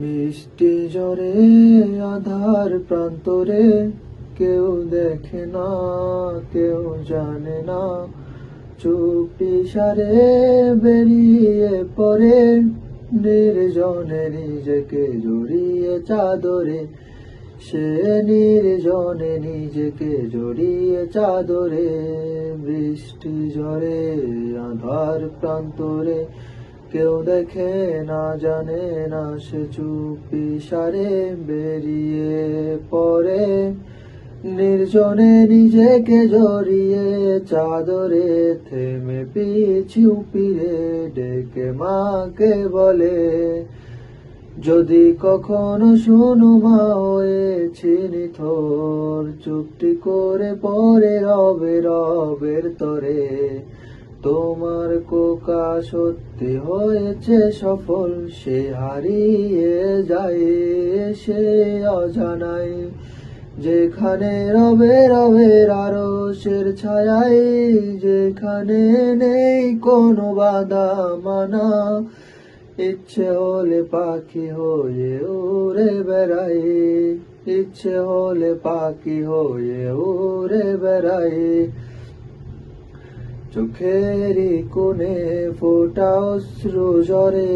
বৃষ্টি জরে আধার প্রান্তরে কেউ দেখে না, কেউ জানে না। চুপি সারে বেরিয়ে পড়ে, নির্জনে নিজেকে জড়িয়ে চাদরে। সে নির্জনে নিজেকে জড়িয়ে চাদরে বৃষ্টি ঝরে আধার প্রান্তরে কেউ দেখে না জানে না, সে চুপি সারে বেরিয়ে পরে নির্জনে নিজেকে জড়িয়ে চাদরে থেমে পিছু পিরে ডেকে মাকে বলে, যদি কখনো শুনো মা হয়েছি নিথর চুপটি করে পরে রবে রবের তরে। তোমার কোকা সত্যি হয়েছে সফল, সে হারিয়ে যায়, সে অজানায়। যেখানে রবে রবে আরশের ছায়ায়, যেখানে নেই কোনো বাধা মানা। ইচ্ছে হলে পাখি হয়ে উড়ে বেড়াই ইচ্ছে হলে পাখি হয়ে উড়ে বেড়াই চোখেরই কোণে ফোটা অশ্রু ঝরে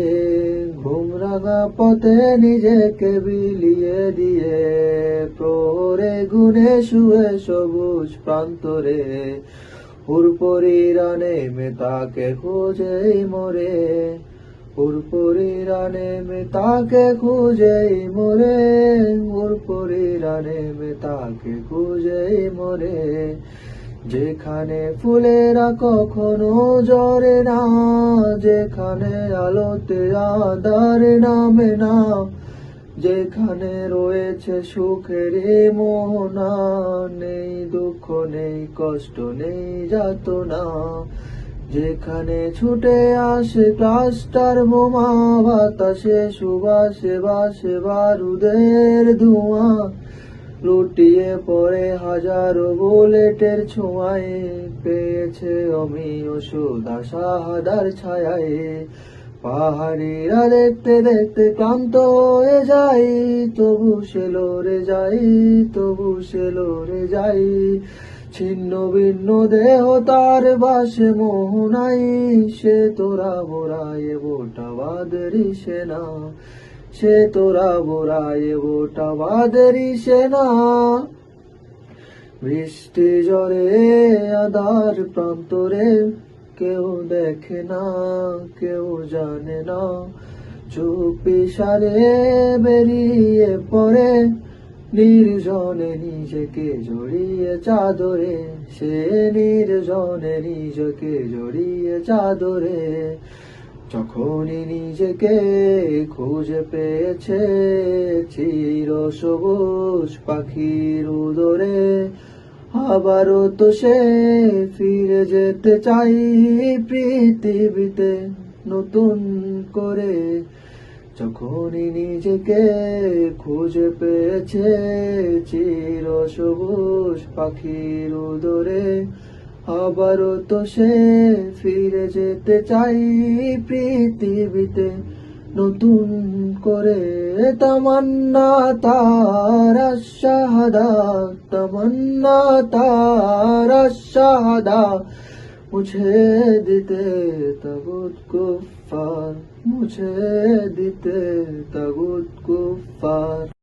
ঘুম রাঙা পথে নিজেকে বিলিয়ে দিয়ে, প্রহরে গুনে শুয়ে সবুজ প্রান্তরে হুরপরিরা নেমে তাকে খুঁজেই মরে হুরপরিরা নেমে তাকে খুঁজেই মরে হুরপরিরা নেমে তাকে খুঁজেই মরে যেখানে ফুলেরা কখনো জরে না, যেখানে আলোতে আধার নামে না, যেখানে রয়েছে সুখের মোহনা, নেই দুঃখ, নেই কষ্ট, নেই যাতনা, যেখানে ছুটে আসে ক্লাস্টার বোমা, বাতাসে সুবাসে বাসে বারুদের ধোঁয়া লুটিয়ে পড়ে হাজারো বুলেটের ছোঁয়ায় পেয়েছে অমিয় সুদা শাহাদার ছায়ায়। পাহাড়িরা দেখতে দেখতে ক্লান্ত হয়ে যাই তবু সে লড়ে যাই তবু সে লড়ে যাই ছিন্ন ভিন্ন দেহ তার বাসে মোহনাই সে তোরা বোরায় বোটা বাদরি সেনা। সে তোরা বোরায় বোটা বাদরি সেনা। বৃষ্টি জরে আধার প্রান্তরে কেউ দেখে না, কেউ জানে না। চুপি সারে বেরিয়ে পড়ে, নির্জনে নিজেকে জড়িয়ে চাদরে। সে নির্জনে নিজেকে জড়িয়ে চাদরে। যখনই নিজেকে খুঁজে পেয়েছে চির সবুজ পাখির উদরে। আবারও তো সে ফিরে যেতে চাই পৃথিবীতে নতুন করে। যখনই নিজেকে খুঁজে পেয়েছে চির সবুজ পাখির উদরে আবারও তো সে ফিরে যেতে চাই পৃথিবীতে। নতুন করে তামান্না তার শাহাদা তামান্না তার শাহাদা মুঝে দিতে তগুত কুফার মুঝে দিতে তগুত কুফার